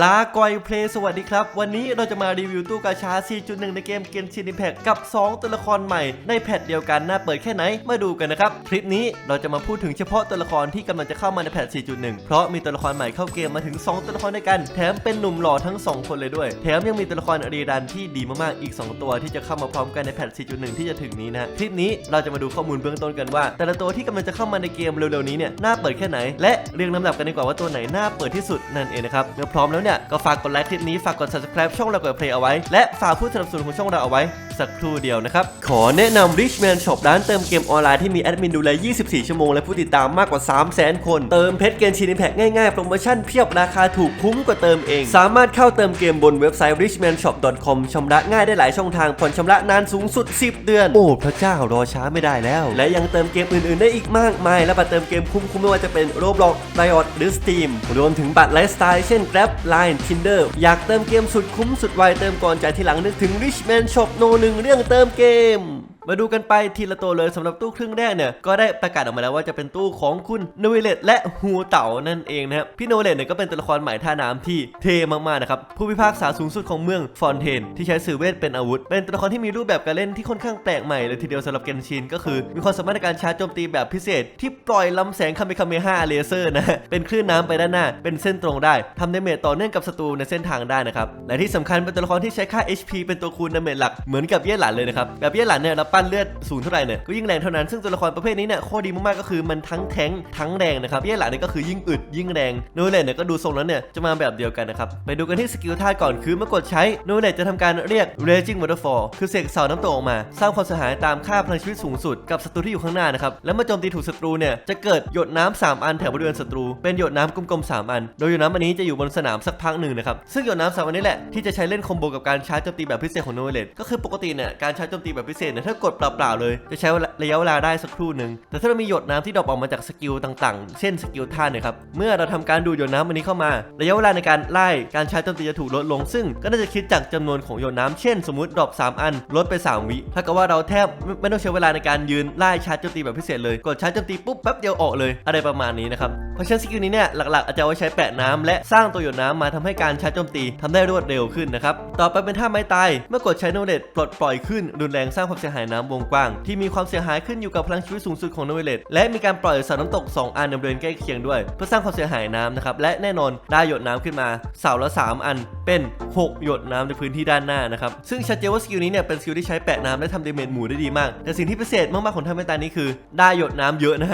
ลากอยเพลย์สวัสดีครับ วันนี้เราจะมารีวิวตู้กาชา 4.1 ในเกมเกนชิน i ิ p พ c กับ 2 ตัวละครใหม่ ในแพทเดียวกันน่าเปิดแค่ไหน มาดูกันนะครับ คลิปนี้เราจะมาพูดถึงเฉพาะตัวละครที่กำลังจะเข้ามาในแพท 4.1 เพราะมีตัวละครใหม่เข้าเกมมาถึง 2 ตัวละครด้วยกัน แถมเป็นหนุ่มหล่อทั้ง 2 คนเลยด้วย แถมยังมีตัวละครรีดันที่ดีมากๆ อีก 2 ตัวที่จะเข้ามาพร้อมกันในแพท 4.1 ที่จะถึงนี้นะคลิปนี้เราจะมาดูข้อมูลเบื้องต้นกันว่า แต่ละตัวที่กำลังจะเข้ามาในเกมเร็วๆนี้เนี่ยน่าเปิดแค่ไหน และเรียงลำดับกันดีกว่าว่าตัวไหนน่าเปิดที่สุดนั่นเองนะครับเมื่อพร้อมแล้วเนี่ยก็ฝากกดไลค์คลิปนี้ฝากกด subscribe ช่องเราเกิดเพลงเอาไว้และฝากผู้สนับสนุนของช่องเราเอาไว้ สักครู่เดียวนะครับ ขอแนะนำ Richman Shop ร้านเติมเกมออนไลน์ที่มีแอดมินดูแล 24 ชั่วโมง และผู้ติดตามมากกว่า 300,000 คน เติมเพชรเกมชินิแพกง่ายๆ โปรโมชั่นเพียบราคาถูกคุ้มกว่าเติมเอง สามารถเข้าเติมเกมบนเว็บไซต์ richmanshop.com ชำระง่ายได้หลายช่องทางผ่อนชำระนานสูงสุด 10 เดือน โอ้พระเจ้ารอช้าไม่ได้แล้ว และยังเติมเกมอื่นๆ ได้อีกมากมาย และบัตรเติมเกมคุ้มๆไม่ว่าจะเป็น Roblox Riot หรือ Steam รวมถึงบัตรไลฟ์สไตล์เช่น Grab Line Tinder อยากเติมเกมสุดคุ้มสุดไวเติมก่อนจ่ายทีหลังนึกถึง Richman Shop โนหนึ่งเรื่องเติมเกม มาดูกันไปทีละตัวเลยสำหรับตู้ครึ่งแรกเนี่ยก็ได้ประกาศออกมาแล้วว่าจะเป็นตู้ของคุณโนเวเลตและฮูเต่านั่นเองนะครับพี่โนเวเลตเนี่ยก็เป็นตัวละครใหม่ท่าน้ำที่เทมากๆนะครับผู้พิพากษาสูงสุดของเมืองฟอนเทนที่ใช้สื่อเวทเป็นอาวุธ เป็นตัวละครที่มีรูปแบบการเล่นที่ค่อนข้างแปลกใหม่เลยทีเดียวสำหรับเกนชินก็คือ มีความสามารถในการชาร์จโจมตีแบบพิเศษ ที่ปล่อยลำแสงคาเมคาเมห้าเลเซอร์นะเป็นคลื่นน้ำไปด้านหน้า เป็นเส้นตรงได้ทำดาเมจต่อเนื่องกับศัตรูในเส้นทางได้นะครับและที่สำคัญเป็นตัวละครที่ใช้ค่า HP เป็นตัวคูณดาเมจหลักเหมือนกับเย่หลันเลยนะครับแบบเย่หลันเนี่ยเราปั้นเลือดสูงเท่าไหร่เนี่ยก็ยิ่งแรงเท่านั้นซึ่งตัวละครประเภทนี้เนี่ยข้อดีมากๆก็คือมันทั้งแทงทั้งแรงนะครับเย่หลันเนี่ยก็คือยิ่งอึดยิ่งแรงโนเลตเนี่ยก็ดูทรงแล้วเนี่ยจะมาแบบเดียวกันนะครับไปดูกันที่สกิลท่าก่อนคือเมื่อกดใช้โนเลตจะทำการเรียก Raging Waterfall คือเสกเสาน้ำตกออกมา สร้างความเสียหายตามค่าพลังชีวิตสูงสุดกับศัตรูที่อยู่ข้างหน้านะครับแล้วเมื่อโจมตีถูกศัตรูเนี่ยจะเกิดหยดน้ำสามอันแถวบริเวณศัตรูเป็นหยดน้ำกลมๆสามอัน โดยหยดน้ำอันนี้จะอยู่บนสนามสักพักหนึ่งนะครับซึ่งหยดน้ำสามอันนี้แหละที่จะใช้เล่นคอมโบกับการชาร์จโจมตีแบบพิเศษของโนเลตก็คือปกติเนี่ยการชาร์จโจมตีแบบพิเศษเนี่ยถ้ากดเปล่าๆเลย จะใช้ระยะเวลาได้สักครู่หนึ่ง แต่ถ้าเรามีหยดน้ำที่ดรอปออกมาจากสกิลต่างๆ เช่นสกิลท่าเนี่ยครับ เมื่อเราทำการดูดหยดน้ำอันนี้เข้ามา ระยะเวลาในการไล่การใชาร์จโจมตีจะถูกลดลง ซึ่งก็น่าจะคิดจากจำนวนของหยดน้ำเช่น สมมติดรอป3อัน ลดไป 3 วิถ้ากับว่าเราแทบไม่ต้องใช้เวลาในการยืนไล่ชาร์จโจมตีแบบพิเศษเลย กดชาร์จโจมตีปุ๊บแป๊บเดียวออกเลย อะไรประมาณนี้นะครับ ราะฉะนั้นสกิลนี้เนี่ยหลักๆอาจจะเอาไว้ใช้แปะน้ำและสร้างตัวหยดน้ำมาทำให้การชาร์จโจมตีทำได้รวดเร็วขึ้นนะครับต่อไปเป็นท่าไม้ตายเมื่อกดใช้โนเลตปลดปล่อยขึ้นรุนแรงสร้างความเสียหายน้ำวงกว้าง ที่มีความเสียหายขึ้นอยู่กับพลังชีวิตสูงสุดของโนเลตและมีการปล่อยเสาน้ำตก 2 อันในบริเวณใกล้เคียงด้วย เพื่อสร้างความเสียหายน้ำนะครับและแน่นอนได้หยดน้ำขึ้นมาเสาละ 3 อันเป็น 6 หยดน้ำในพื้นที่ด้านหน้านะครับซึ่งชัดเจนว่าสกิลนี้เนี่ยเป็นสกิลที่ใช้แปะน้ำและทำดาเมจหมู่ได้ดีมาก แต่สิ่งที่พิเศษมากๆของท่าไม้ตายนี้คือ ได้หยดน้ำเยอะนะ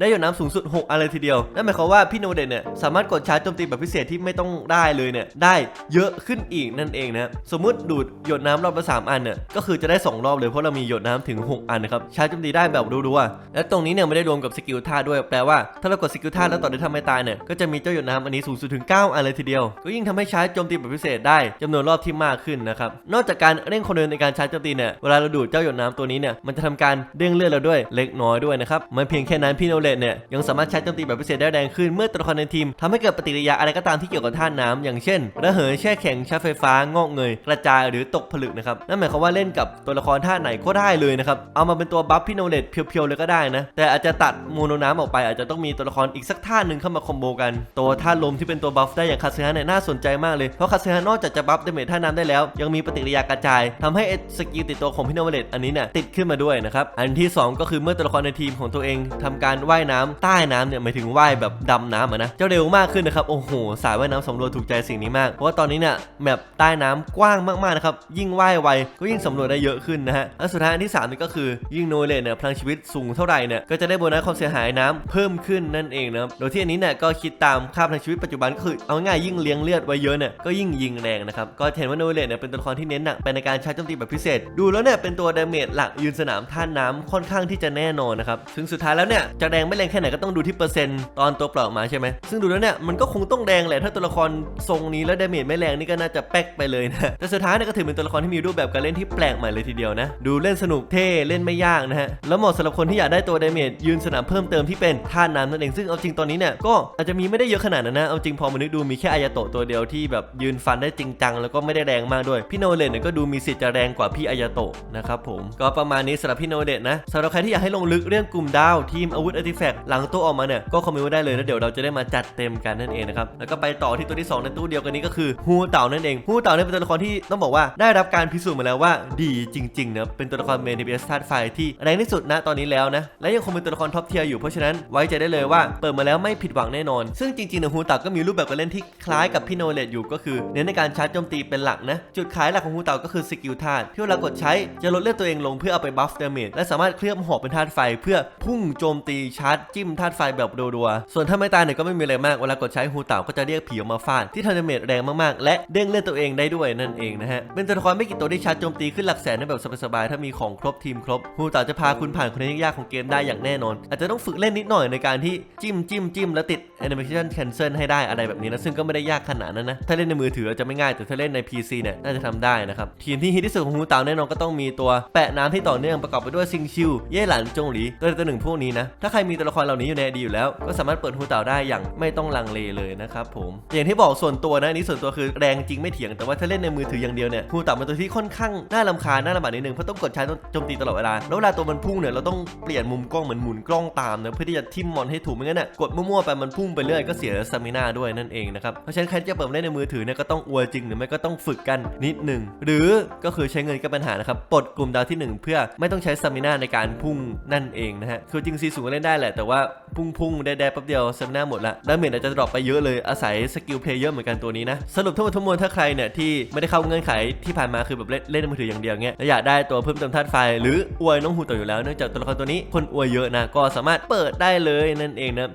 ได้หยดน้ำสูงสุด 6อันเลยทีเดียวนั่นหมายความว่าพี่โนเดนเนี่ยสามารถกดชาร์จโจมตีแบบพิเศษที่ไม่ต้องได้เลยเนี่ยได้เยอะขึ้นอีกนั่นเองนะสมมติดูดหยดน้ำรอบละสามอันเนี่ยก็คือจะได้ 2 รอบเลยเพราะเรามีหยดน้ำถึง 6 อันนะครับชาร์จโจมตีได้แบบรัวๆและตรงนี้เนี่ยไม่ได้รวมกับสกิลท่าด้วยแปลว่าถ้าเรากดสกิลท่าแล้วต่อด้วยท่าไม่ตายเนี่ยก็จะมีเจ้าหยดน้ำอันนี้สูงสุดถึง 9 อันเลยทีเดียว ก็ยิ่งทำให้ชาร์จโจมตีแบบพิเศษได้จำนวนรอบที่มากขึ้นนะครับนอกจากการเร่งคนเดินในการชาร์จโจมตีเนี่ยเวลาเราดูดเจ้าหยดน้ำตัวนี้เนี่ยมันจะทำการเด้งเลือดเราด้วยเล็กน้อยด้วยนะครับมันเพียงแค่นั้นพี่โนเลตเนี่ยยังสามารถชาร์จโจมตีแบบพิเศษได้แรงขึ้นเมื่อตัวละครในทีมทำให้เกิดปฏิกิริยาอะไรก็ตามที่เกี่ยวกับธาตุน้ำอย่างเช่นระเหยแช่แข็งชาไฟฟ้างอกเงย กระจายหรือตกผลึกนะครับนั่นหมายความว่าเล่นกับตัวละครธาตุไหนก็ได้เลยนะครับเอามาเป็นตัวบัฟพี่โนเลตเพียวๆเลยก็ได้นะแต่อาจจะตัดโมโนน้ำออกไป อาจจะต้องมีตัวละครอีกสักท่าหนึ่งเข้ามาคอมโบกันตัวธาตุลมที่เป็นตัวบัฟได้อย่างคาเซฮะเนี่ยน่าสนใจมากเลยเพราะคาเซฮะนอกจากจะบัฟเดเมจท่าน้ำได้แล้ว ยังมีปฏิกิริยากระจายทำให้สกิลติดตัวของพี่โนเลตอันนี้เนี่ยติดขึ้นมาด้วยนะครับอันที่สองก็คือเมื่อตัวละครในทีมของตัวเองทำการว่ายน้ำใต้น้ำเนี่ยหมายถึงว่ายแบบดำน้ำอะนะจะเร็วมากขึ้นนะครับโอ้โหสายว่ายน้ำสำรวจถูกใจสิ่งนี้มากเพราะว่าตอนนี้เนี่ยแมปใต้น้ำกว้างมากๆนะครับยิ่งว่ายไวก็ยิ่งสำรวจได้เยอะขึ้นนะฮะและสุดท้ายอันที่สามนี่ก็คือยิ่งโนเลตเนี่ยพลังชีวิตสูงเท่าไหร่เนี่ยก็จะได้โบนัสความเสียหายน้ำเพิ่มขึ้นนั่นเองนะโดยที่อันนี้เนี่ยก็คิดตามค่าพลังชีวิตปัจจุบันก็คือเอาง่ายยิ่งเลี้ยงเลือดไว้เยอะเนี่ยก็ยิ่งยิงแรงนะครับก็เห็นว่าโนเลตเนี่ยเป็นตัวละครที่เน้นหนักไปในการใช้โจมตีแบบพิเศษ ดูแล้วเนี่ยเป็นตัวดาเมจหลักยืนสนามท่านน้ำค่อนข้างที่จะแน่นอนนะครับซึ่งสุดท้ายแล้วเนี่ยจะแรงไม่แรงแค่ไหนก็ต้องดูที่เปอร์เซ็นต์ตอนตัวเปล่ามาใช่ไหมซึ่งดูแล้วเนี่ยมันก็คงต้องแรงแหละถ้าตัวละครทรงนี้แล้วดาเมจไม่แรงนี่ก็น่าจะแป๊กไปเลยนะแต่สุดท้ายเนี่ยก็ถือเป็นตัวละครที่มีรูปแบบการเล่นที่แปลกใหม่เลยทีเดียวนะดูเล่นสนุกเท่เล่นไม่ยากนะฮะแล้วเหมาะสำหรับคนที่อยากได้ตัวดาเมจยืนสนามเพิ่มเติมที่เป็นท่าน้ำนั่นเองซึ่งเอาจริงตอนนี้เนี่ยก็อาจจะมีไม่ได้เยอะขนาดนั้นนะเอาจริงพอมานึกดูมีแค่อายาโตะตัวเดียวที่แบบยืนฟันได้จริงจังแล้วก็ไม่ได้แรงมากด้วยพี่โนเลตเนี่ยก็ดูมีสิทธิ์จะแรงกว่าพี่อายาโตะนะครับผมก็ประมาณนี้สำหรับพี่โนเลตนะสำหรับใครที่อยากให้ลงลึกเรื่องกลุ่มดาวทีมอาวุธอาร์ติแฟกต์หลังตู้ออกมาเนี่ยก็คอมเมนต์ไว้ได้เลยแล้วเดี๋ยวเราจะได้มาจัดเต็มกันนั่นเองนะครับแล้วก็ไปต่อที่ตัวที่สองในตู้เดียวกันนี้ก็คือฮูเต่านั่นเองฮูเต่าเนี่ยเป็นตัวละครที่ต้องบอกว่าได้รับการพิสูจน์มาแล้วว่าดีจริงๆนะเป็นตัวละครเมนทีพีเอสธาตุไฟที่แรงที่สุดณตอนนี้แล้วนะและยังคงเป็นตัวละครท็อปเทียร์อยู่เพราะฉะนั้นไว้ใจได้เลยว่าเปิดมาแล้วไม่ผิดหวังแน่นอน ซึ่งจริงๆนะฮูเต่าก็มีรูปแบบการเล่นที่คล้ายกับพี่โนเลตอยู่ก็คือเน้นในการชาร์จโจมตีเป็นหลักนะจุดขายหลักของฮูเต่าก็คือสกิลธาตุที่เวลากดใช้จะลดเลือดตัวเองลงเพื่อเอาไปบัฟดเมจและสามารถเคลือบหอกเป็นธาตุไฟ เพื่อพุ่งโจมตีชาร์จจิ้มธาตุไฟแบบรัวๆส่วนถ้าไม่ตายเนี่ยก็ไม่มีอะไรมาก เวลากดใช้ฮูเต่าก็จะเรียกผีออกมาฟาดที่ทำดาเมจแรงมากๆ และเด้งเลือดตัวเองได้ด้วยนั่นเองนะฮะ เป็นตัวละครไม่กี่ตัวที่ชาร์จโจมตีขึ้นหลักแสนได้แบบสบายๆ ถ้ามีของครบทีมครบฮูเต่าจะพาคุณผ่านคนยากๆของเกมได้อย่างแน่นอน อาจจะต้องฝึกเล่นนิดหน่อยในการที่จิ้มจิ้มจิ้มแล้วติด animation cancel ให้ได้อะไรแบบนี้นะซึ่งก็ไม่ได้ยากขนาดนั้นนะถ้าเล่นในมือถืออาจจะไม่ง่ายแต่ถ้าเล่นใน PC เนี่ยน่าจะทำได้นะครับทีมที่ฮิตที่สุดของฮูเต่าแน่นอนก็ต้องมีตัวแปะน้ำที่ต่อเนื่องประกอบไปด้วยซิงชิวเย่หลันจงหลีตัวใดตัวหนึ่งพวกนี้นะถ้าใครมีตัวละครเหล่านี้อยู่ในดีอยู่แล้วก็สามารถเปิดฮูเต่าได้อย่างไม่ต้องลังเลเลยนะครับผมอย่างที่บอกส่วนตัวนะนี้ส่วนตัวคือแรงจริงไม่เถียงแต่ว่าถ้าเล่นในมือถืออย่างเดียวเนี่ยฮูเต่าเป็นตัวที่ค่อนข้างน่ารำคาญน่าลำบากนิดนึงเพราะต้องกดใช้ต้องโจมตีตลอดเวลาแล้วเวลาตัวมันพุ่งเนี่ยเราต้องเปลี่ยนมุมกล้องเหมือนหมุนกล้องตามนะเพื่อที่จะทิมมอนให้ถูกไม่งั้นเนี่ยกดมั่วๆไปมันพุ่งไปเรื่อยก็เสียสมินาด้วยนั่นเองนะครับเพราะฉะนั้นใครที่จะเปิดเล่นในมือถือเนี่ยก็ต้องอวยจริงหรือไม่ก็ต้องฝึกกันนิดหนึ่งหรือก็คือใช้เงินก็ปัญหานะครับปลดกลุ่มดาวที่หนึ่งเพื่อไม่ต้องใช้สมินาในการพุ่งนั่นเองนะฮะคือจริงซีสูงก็เล่นได้แหละแต่ว่าพุ่งๆแดดๆแป๊บเดียวสมินาหมดละดาเมจอาจจะดรอปไปเยอะเลยอาศัยสกิลเพลเยอร์เหมือนกันตัวนี้นะ สรุปทั้งหมดทั้งมวลถ้าใครเนี่ยที่ไม่ได้เข้าเงื่อนไขที่ผ่านมาคือแบบเล่นเล่นมือถืออย่างเดียวเงี้ยแล้วอยากได้ตัวเพิ่มเติมธาตุไฟ หรืออวยน้องฮูต่ออยู่แล้วเนื่องจากตัวละครตัวนี้คนอวยเยอะนะก็สามารถเปิดได้เลยนั่นเองนะ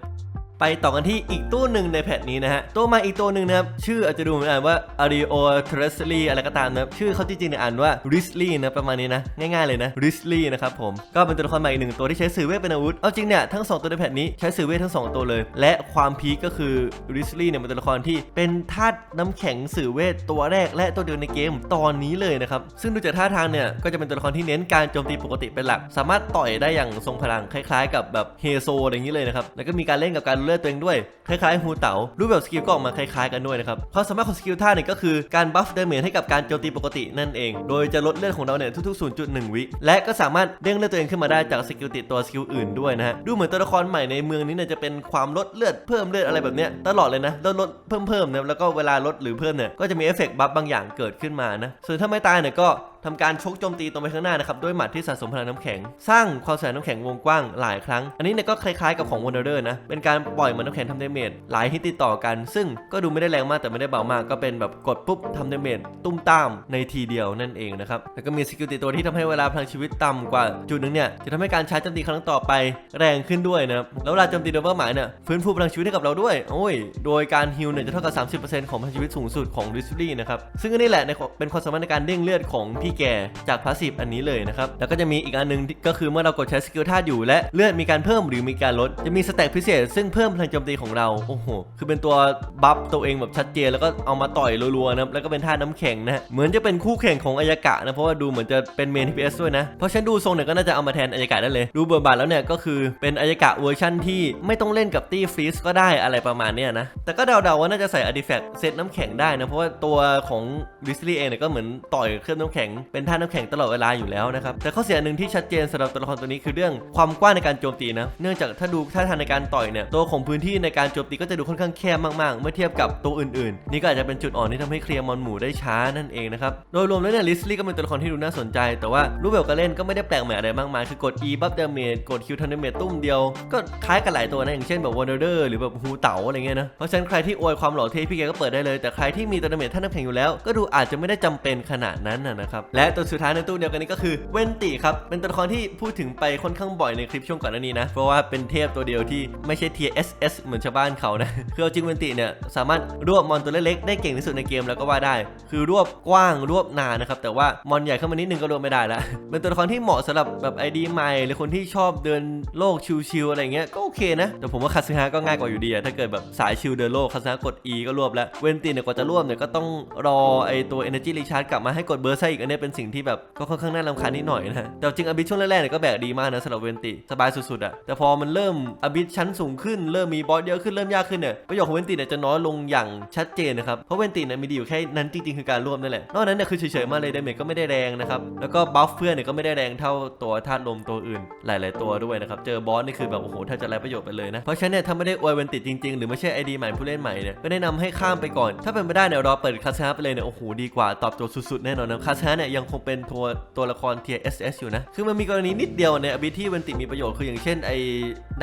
ไปต่อกันที่อีกตู้หนึ่งในแพทนี้นะฮะตัวมาอีกตัวหนึ่งนะครับ ชื่ออาจจะดูเหมือนอ่านว่า Ario t r e s l y อะไรก็ตามนะครับ ชื่อเขาจริงๆเนี่ยอ่านว่า Risley นะประมาณนี้นะ ง่ายๆเลยนะ Risley นะครับผม ก็เป็นตัวละครใหม่อีกหนึ่งตัวที่ใช้สื่อเวทเป็นอาวุธ เอาจริงเนี่ย ทั้ง 2 ตัวในแพทนี้ใช้สื่อเวททั้ง 2 ตัวเลย และความพีคก็คือ Risley เนี่ยเป็นตัวละครที่เป็นธาตุน้ำแข็งสื่อเวทตัวแรก และตัวเดียวในเกมตอนนี้เลยนะครับซึ่งดูจากท่าทางเนี่ยก็จะเป็นตัวละครที่เน้นการโจมตีปกติเป็นหลัก สามารถต่อยได้อย่างทรงพลังคล้าย ๆ กับแบบเฮโซอะไรอย่างนี้เลยนะครับแล้วก็มีการเล่นกับการเลือดตัวเองด้วยคล้ายๆฮูเต๋ารูปแบบสกิลก็ออกมาคล้ายๆกันด้วยนะครับความสามารถของสกิลท่าเนี่ยก็คือการบัฟเดเมจให้กับการโจมตีปกตินั่นเอง โดยจะลดเลือดของเราเนี่ยทุก ๆ 0.1 วิ และก็สามารถเด้งเลือดตัวเองขึ้นมาได้จากสกิลติดตัวสกิลอื่นด้วยนะฮะดูเหมือนตัวละครใหม่ในเมืองนี้เนี่ยจะเป็นความลดเลือดเพิ่มเลือดอะไรแบบเนี้ยตลอดเลยนะลดลดเพิ่มเพิ่มนะแล้วก็เวลาลดหรือเพิ่มเนี่ยก็จะมีเอฟเฟกต์บัฟบางอย่างเกิดขึ้นมานะส่วนถ้าไม่ตายเนี่ยก็ ทำการชกโจมตีตรงไปข้างหน้านะครับด้วยหมัดที่สะสมพลังน้ำแข็ง สร้างความแสบน้ำแข็งวงกว้างหลายครั้ง อันนี้เนี่ยก็คล้ายๆกับของ w นเดอร์นะเป็นการปล่อยหมันน้ำแข็งทำเดเมจหลายฮิตติดต่อกัน ซึ่งก็ดูไม่ได้แรงมากแต่ไม่ได้เบามากก็เป็นแบบกดปุ๊บทำเดเมจตุ้มตามในทีเดียวนั่นเองนะครับแล้วก็มีสกิลติดตัวที่ทำให้เวลาพลังชีวิตต่ำกว่าจุดหนึงเนี่ยจะทำให้การใชาร์จโจมตีครั้งต่อไปแรงขึ้นด้วยนะครับแล้วเวลาโจมตีโดยเป้าหมายเนี่ยฟื้นฟูพลังชีวิตให้กับเราด้วยโอ้ยโดยการฮิลเนี่ยจะเท่ากับ 30%ของพลังชีวิตสูงสุดของดิสลี่นะครับซึ่งอันนี้แหละเป็นความสามารถในการเด้งเลือดของพี่แกจากพาสซีฟอันนี้เลยนะครับ แล้วก็จะมีอีกอันหนึงก็คือเมื่อเรากดใช้สกิลธาตุอยู่ และเลือดมีการเพิ่มหรือมีการลด จะมีสแต็กพิเศษ ซึ่งเพิ่มพลังโจมตีของเรา โอ้โห คือเป็นตัวบัฟตัวเองแบบชัดเจนแล้วก็เอามาต่อยรัวๆนะครับ แล้วก็เป็นธาตุน้ำแข็งนะ เหมือนจะเป็นคู่แข่งของอายากะนะ เพราะว่าดูเหมือนจะเป็นเมน TPS ด้วยนะ เพราะฉันดูทรงเนี่ยก็น่าจะเอามาแทนอายากะได้เลย ดูเบทบาทแล้วเนี่ยก็คือเป็นอายากะเวอร์ชั่นที่ไม่ต้องเล่นกับตี้ฟรีสก็ได้อะไรประมาณเนี้ยนะ แต่ก็เดาๆว่าน่าจะใส่อาร์ติแฟกต์เซตน้ำแข็งได้นะ เพราะว่าตัวของดิสลีเองเนี่ยก็เหมือนต่อยเครื่องน้ำแข็งเป็นท่าน้ำแข็งตลอดเวลาอยู่แล้วนะครับ แต่ข้อเสียหนึ่งที่ชัดเจนสำหรับตัวละครตัวนี้คือเรื่องความกว้างในการโจมตีนะ เนื่องจากถ้าดูท่าทางในการต่อยเนี่ย ตัวของพื้นที่ในการโจมตีก็จะดูค่อนข้างแคบมากๆ เมื่อเทียบกับตัวอื่นๆ นี่ก็อาจจะเป็นจุดอ่อนที่ทำให้เคลียร์มอนหมูได้ช้านั่นเองนะครับ โดยรวมแล้วเนี่ยลิสลี่ก็เป็นตัวละครที่ดูน่าสนใจ แต่ว่ารูปแบบการเล่นก็ไม่ได้แปลกใหม่อะไรมากมาย คือกด E บัฟดเมจกด Q ทันเดเมจตุ้มเดียว ก็คล้ายกันหลายตัวนะ อย่างเช่นแบบวอร์เดอร์หรือแบบฮูเต๋าอะไรเงี้ยนะ เพราะฉะนั้นใครที่อวยความหล่อเท่พี่แกก็เปิดได้เลย แต่ใครที่มีตัวดเมจท่านน้ำแข็งอยู่แล้วก็ดูอาจจะไม่ได้จำเป็นขนาดนั้นนะครับและตัวสุดท้ายในตู้เดียวกันนี้ก็คือเวนติครับเป็นตัวละครที่พูดถึงไปค่อนข้างบ่อยในคลิปช่วงก่อนหน้านี้นะ เพราะว่าเป็นเทพตัวเดียวที่ไม่ใช่เทีย SS เหมือนชาวบ้านเขานะคือเอาจริงเวนติเนี่ยสามารถรวบมอนตัวเล็กๆได้เก่งที่สุดในเกมแล้วก็ว่าได้ คือรวบกว้างรวบนานนะครับแต่ว่ามอนใหญ่ขึ้นมานิดนึงก็รวบไม่ได้ละเป็นตัวละครที่เหมาะสำหรับแบบไอดีใหม่หรือคนที่ชอบเดินโลกชิวๆอะไรเงี้ยก็โอเคนะแต่ผมว่าคาซึฮะก็ง่ายกว่าอยู่ดีอะถ้าเกิดแบบสายชิวเดินโลกคาซึฮะกด E ก็รวบแล้วเวนติเนี่ยกว่าจะรวบเนี่ยก็ต้องรอไอตัว Energy Recharge กลับมาให้กดเบอร์ไซอีกอันนี้นี้เป็นสิ่งที่แบบก็ค่อนข้างน่ารำคาญนิดหน่อยนะแต่จริงอบิสช่วงแรกๆเนี่ยก็แบกดีมากนะสำหรับเวนติสบายสุดๆอะแต่พอมันเริ่มอบิสชั้นสูงขึ้นเริ่มมีบอสเยอะขึ้นเริ่มยากขึ้นเนี่ยประโยชน์ของเวนติเนี่ยจะน้อยลงอย่างชัดเจนนะครับเพราะเวนติเนี่ยมีดีอยู่แค่นั้นจริงๆคือการรวบนั่นแหละนอกนั้นเนี่ยคือเฉยๆมาเลยดาเมจก็ไม่ได้แรงนะครับแล้วก็บัฟเพื่อนเนี่ยก็ไม่ได้แรงเท่าตัวธาตุลมตัวอื่น หลาย ๆ ตัวด้วยนะครับเจอบอสนี่คือแบบโอ้โหถ้าจะไรประโยชน์ไปเลยนะเพราะฉะนั้นเนี่ยถ้าไม่ได้อวยเวนติจริงๆ หรือไม่ใช่ไอดีใหม่ผู้เล่นใหม่เนี่ยก็แนะนำให้ข้ามไปก่อน ถ้าเป็นไปได้เนี่ยรอเปิดคาสฮาไปเลยเนี่ยโอ้โหดีกว่าตอบโจทย์สุดๆแน่นอนนะคาสฮาเนี่ยยังคงเป็นตัวตัวละครเทีย SS อยู่นะ คือมันมีกรณีนิดเดียวในอบิที่เวนติมีประโยชน์คืออย่างเช่นไอ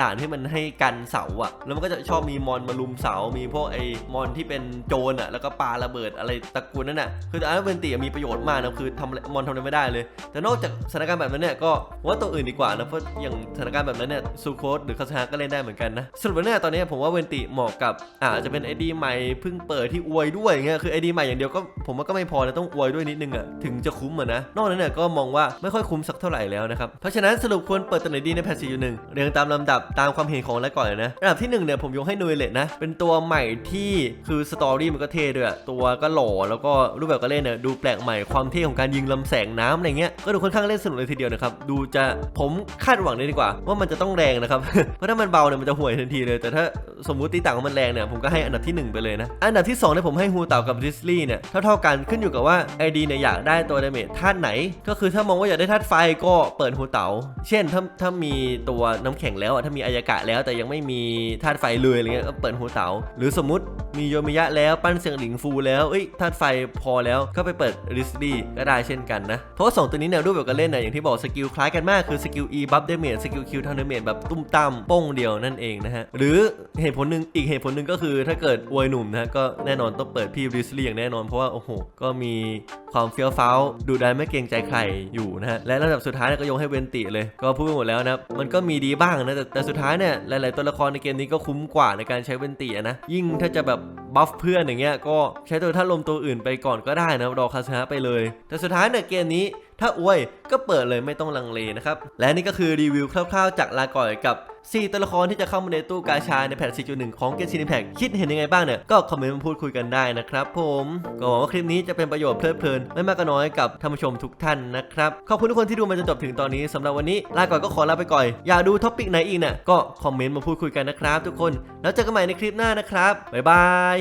ด่านที่มันให้กันเสาอะแล้วมันก็จะชอบมีมอนมาลุมเสา มีพวกไอ้มอนที่เป็นโจรอะแล้วก็ปาระเบิดอะไรตระกูลนั่นน่ะคือแต่อันนั้เวนติมีประโยชน์มากนะคือทำมอนทำอะไรไม่ได้เลย แต่นอกจากสถานการณ์แบบนั้นเนี่ยก็ว่าตัวอื่นดีกว่านะเพราะอย่างสถานการณ์แบบนั้นเนี่ยซูโคสหรือคาสฮาก็เล่นได้เหมือนกันนะสรุปแล้วเนี่ยตอนนี้ผมว่าเวนติเหมาะกับอาจจะเป็นไอดีใหม่เพิ่งเปิดที่อวยด้วยอย่างเงี้ยคือไอดีใหม่อย่างเดียวก็ผมว่าก็ไม่พอนะต้องอวยด้วยนิดนึงอะถึงจะคุ้มอะนะนอกนั้นเนี่ยก็มองว่าไม่ค่อยคุ้มสักเท่าไหร่แล้วนะครับเพราะฉะนั้นสรุปควรเปิดตัวไหนดีในแพทซีหนึ่งเรียงตามลำดับตามความเห็นของและก่อนเลยนะอันดับที่หนึ่งเนี่ยผมยกให้นูเอเลตนะ เป็นตัวใหม่ที่คือสตอรี่มันก็เท่ด้วยอะตัวก็หล่อแล้วก็รูปแบบการเล่นเนี่ยดูแปลกใหม่ความเท่ของการยิงลำแสงน้ำอะไรเงี้ยก็ดูค่อนข้างเล่นสนุกเลยทีเดียวนะครับดูจะผมคาดหวังเลยดีกว่า ว่ามันจะต้องแรงนะครับเพราะถ้ามันเบาเนี่ยมันจะห่วยทันทีเลย แต่ถ้าสมมุติตีต่างของมันแรงเนี่ยผมก็ให้อันดับที่หนึ่งไปเลยนะอันดับที่สองเนี่ยผมให้ฮูเต่ากับดิสลี่เนี่ยเท่าๆกันขึ้นอยู่กับว่าไอดีเนี่ยอยากได้ตัวดาเมจธาตุไหน ก็คือถ้ามองว่าอยากได้ธาตุไฟก็เปิดฮูเต่าเช่นถ้าถ้ามีตัวน้ำแข็งแล้วอะถ้ามีอายกะแล้วแต่ยังไม่มีธาตุไฟเลยอะไรเงี้ยก็เปิดหูเสาหรือสมมติ มีโยมิยะแล้วปั้นเสียงหลิงฟูแล้วเอ้ยธาตุไฟพอแล้วก็ไปเปิดริสลี่ก็ได้เช่นกันนะ เพราะว่าสองตัวนี้เนี่ยรูปแบบการเล่นเนี่ยอย่างที่บอกสกิลคล้ายกันมากคือสกิล E บัฟเดเมจสกิล Q ทำเดเมจแบบตุ้มตามโป้งเดียวนั่นเองนะฮะหรือเหตุผลหนึ่งอีกเหตุผลหนึ่งก็คือถ้าเกิดอวยหนุ่มนะก็แน่นอนต้องเปิดพี่ริสลี่อย่างแน่นอนเพราะว่าโอ้โหก็มีความเฟี้ยวฟ้าวดูได้ไม่เกรงใจใครอยู่นะฮะและระดับสุดท้ายเนี่ยก็ยกให้เวนติเลย ก็พูดไปหมดแล้วนะมันก็มีดีบ้างนะแต่แต่สุดท้ายเนี่ยหลาย ๆ ตัวละครในเกมนี้ก็คุ้มกว่าในการใช้เวนตินะยิ่งถ้าจะแบบบัฟเพื่อนอย่างเงี้ยก็ใช้ตัวท่านลมตัวอื่นไปก่อนก็ได้นะรอคาสนะไปเลย แต่สุดท้ายเนี่ยเกมนี้ถ้าอวยก็เปิดเลยไม่ต้องลังเลนะครับ และนี่ก็คือรีวิวคร่าวๆ จากลาก่อยกับ 4 ตัวละครที่จะเข้ามาในตู้กาชาในแพท4.1 ของเกมซีนิแพคคิดเห็นยังไงบ้างเนี่ย ก็คอมเมนต์มาพูดคุยกันได้นะครับผม ก็หวังว่าคลิปนี้จะเป็นประโยชน์เพลิดเพลิน ไม่มากก็น้อยกับท่านผู้ชมทุกท่านนะครับ ขอบคุณทุกคนที่ดูมาจนจบถึงตอนนี้สำหรับวันนี้ลาก่อยก็ขอลาไปก่อน อยากดูท็อปิกไหนอีกเนี่ยก็คอมเมนต์มาพูดคุยกันนะครับ ทุกคน แล้วเจอกันใหม่ในคลิปหน้านะครับบ๊ายบาย